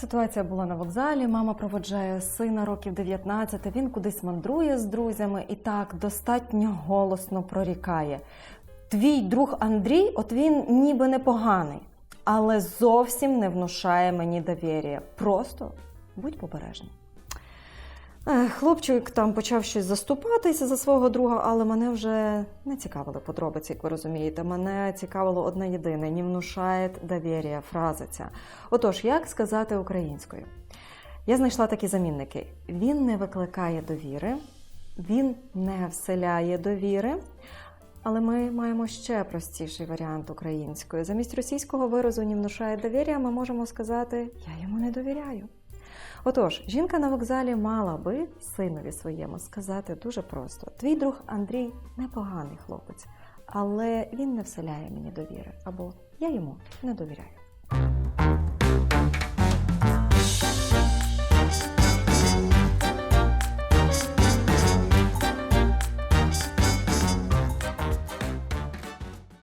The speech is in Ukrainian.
ситуація була на вокзалі. Мама проводжає сина років 19, Він кудись мандрує з друзями і так достатньо голосно прорікає. Твій друг Андрій, от він ніби непоганий, але зовсім не внушає мені довір'я. Просто будь побережний. Е, Хлопчик там почав щось заступатися за свого друга, але мене вже не цікавили подробиці, як ви розумієте. Мене цікавило одне єдине: не внушає довір'я, фраза ця. Отож, як сказати українською? Я знайшла такі замінники: він не викликає довіри, він не вселяє довіри. Але ми маємо ще простіший варіант української. Замість російського виразу не внушає довір'я, ми можемо сказати Я йому не довіряю. Отож, жінка на вокзалі мала би синові своєму сказати дуже просто: твій друг Андрій непоганий хлопець, але він не вселяє мені довіри, або я йому не довіряю.